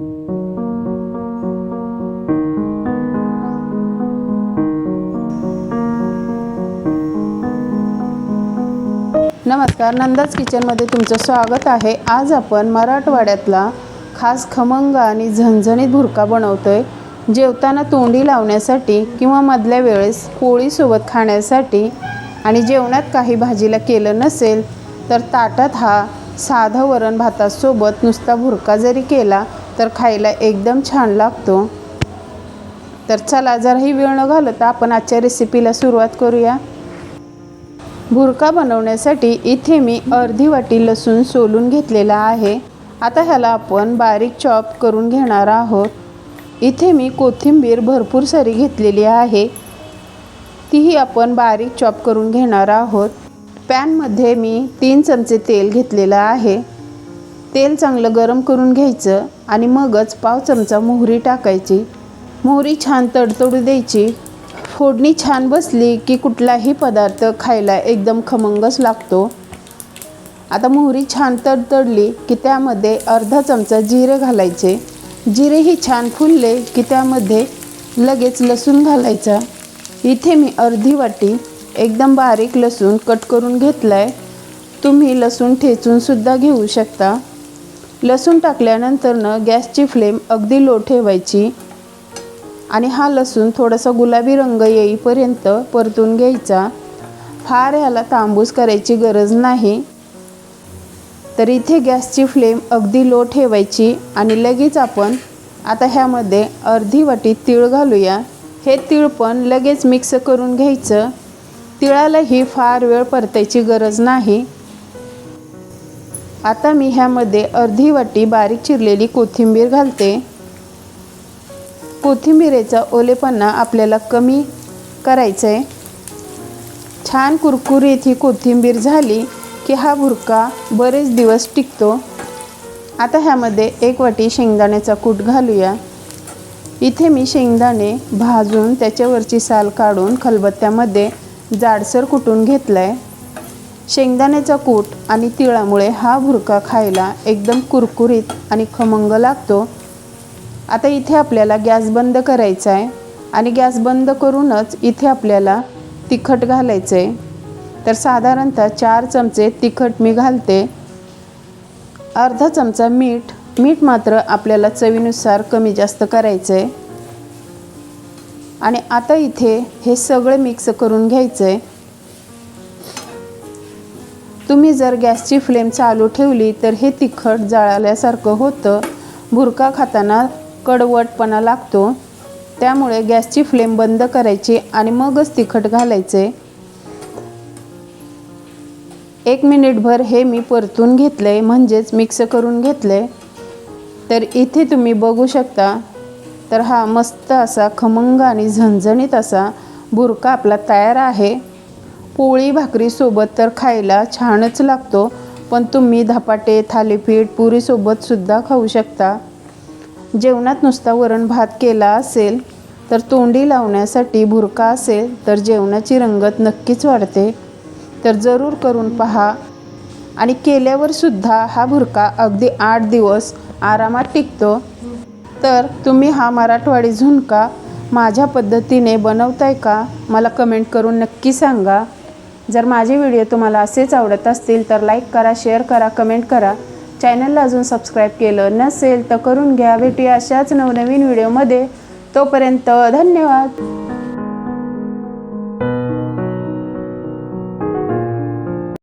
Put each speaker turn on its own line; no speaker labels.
नमस्कार नंदाज किचनमध्ये तुमचं स्वागत आहे. आज आपण मराठवाड्यातला खास खमंग आणि झणझणीत भुरका बनवतो आहे जेवताना तोंडी लावण्यासाठी किंवा मधल्या वेळेस पोळीसोबत खाण्यासाठी आणि जेवणात काही भाजीला केलं नसेल तर ताटात हा साधं वरण भातासोबत नुसता भुरका जरी केला तर खायला एकदम छान लागतो. तर चला जराही वेळ न घालता आपण आजच्या रेसिपीला सुरुवात करूया. भुरका बनवण्यासाठी इथे मी अर्धी वाटी लसूण सोलून घेतलेला आहे. आता ह्याला आपण बारीक चॉप करून घेणार आहोत. इथे मी कोथिंबीर भरपूर सारी घेतलेली आहे. तीही आपण बारीक चॉप करून घेणार आहोत. पॅनमध्ये मी तीन चमचे तेल घेतलेलं आहे. तेल चांगलं गरम करून घ्यायचं. आणि मगच पाव चमचा मोहरी टाकायची. मोहरी छान तडतडू द्यायची. फोडणी छान बसली की कुठलाही पदार्थ खायला एकदम खमंगच लागतो. आता मोहरी छान तडतडली की त्यामध्ये अर्धा चमचा जिरे घालायचे. जिरेही छान फुलले की त्यामध्ये लगेच लसूण घालायचा. इथे मी अर्धी वाटी एकदम बारीक लसूण कट करून घेतला आहे तुम्ही लसूण ठेचूनसुद्धा घेऊ शकता. लसूण टाकल्यानंतरनं गॅसची फ्लेम अगदी लो ठेवायची आणि हा लसूण थोडासा गुलाबी रंग येईपर्यंत परतून घ्यायचा. फार ह्याला तांबूस करायची गरज नाही. तर इथे गॅसची फ्लेम अगदी लो ठेवायची आणि लगेच आपण आता ह्यामध्ये अर्धी वाटी तीळ घालूया. हे तीळ पण लगेच मिक्स करून घ्यायचं. तिळालाही फार वेळ परतायची गरज नाही. आता मी ह्यामध्ये अर्धी वाटी बारीक चिरलेली कोथिंबीर घालते. कोथिंबिरीचा ओलेपणा आपल्याला कमी करायचा आहे छान कुरकुरीत ही कोथिंबीर झाली की हा भुरका बरेच दिवस टिकतो. आता ह्यामध्ये एक वाटी शेंगदाण्याचा कूट घालूया. इथे मी शेंगदाणे भाजून त्याच्यावरची साल काढून खलबत्त्यामध्ये जाडसर कुटून घेतला आहे शेंगदाण्याचा कूट आणि तिळामुळे हा भुरका खायला एकदम कुरकुरीत आणि खमंग लागतो. आता इथे आपल्याला गॅस बंद करायचा आहे आणि गॅस बंद करूनच इथे आपल्याला तिखट घालायचं आहे तर साधारणतः चार चमचे तिखट मी घालते. अर्धा चमचा मीठ मीठ मात्र आपल्याला चवीनुसार कमी जास्त करायचं आहे आणि आता इथे हे सगळं मिक्स करून घ्यायचं आहे तुम्ही जर गॅसची फ्लेम चालू ठेवली तर हे तिखट जाळल्यासारखं होतं. भुरका खाताना कडवटपणा लागतो. त्यामुळे गॅसची फ्लेम बंद करायची आणि मगच तिखट घालायचे. एक मिनिटभर हे मी परतून घेतलं आहे म्हणजेच मिक्स करून घेतलं आहे तर इथे तुम्ही बघू शकता. तर हा मस्त असा खमंग आणि झणझणीत असा बुरका आपला तयार आहे. पोळी भाकरीसोबत तर खायला छानच लागतो पण तुम्ही धपाटे थालीपीठ पुरीसोबतसुद्धा खाऊ शकता. जेवणात नुसता वरण भात केला असेल तर तोंडी लावण्यासाठी भुरका असेल तर जेवणाची रंगत नक्कीच वाढते. तर जरूर करून पहा. आणि केल्यावरसुद्धा हा भुरका अगदी आठ दिवस आरामात टिकतो. तर तुम्ही हा मराठवाडी झुणका माझ्या पद्धतीने बनवताय का? मला कमेंट करून नक्की सांगा. जर माझे व्हिडिओ तुम्हाला असेच आवडत असतील तर लाईक करा शेअर करा कमेंट करा. चॅनलला अजून सबस्क्राईब केलं नसेल तर करून घ्या. भेटूया अशाच नवनवीन व्हिडिओमध्ये. तोपर्यंत धन्यवाद.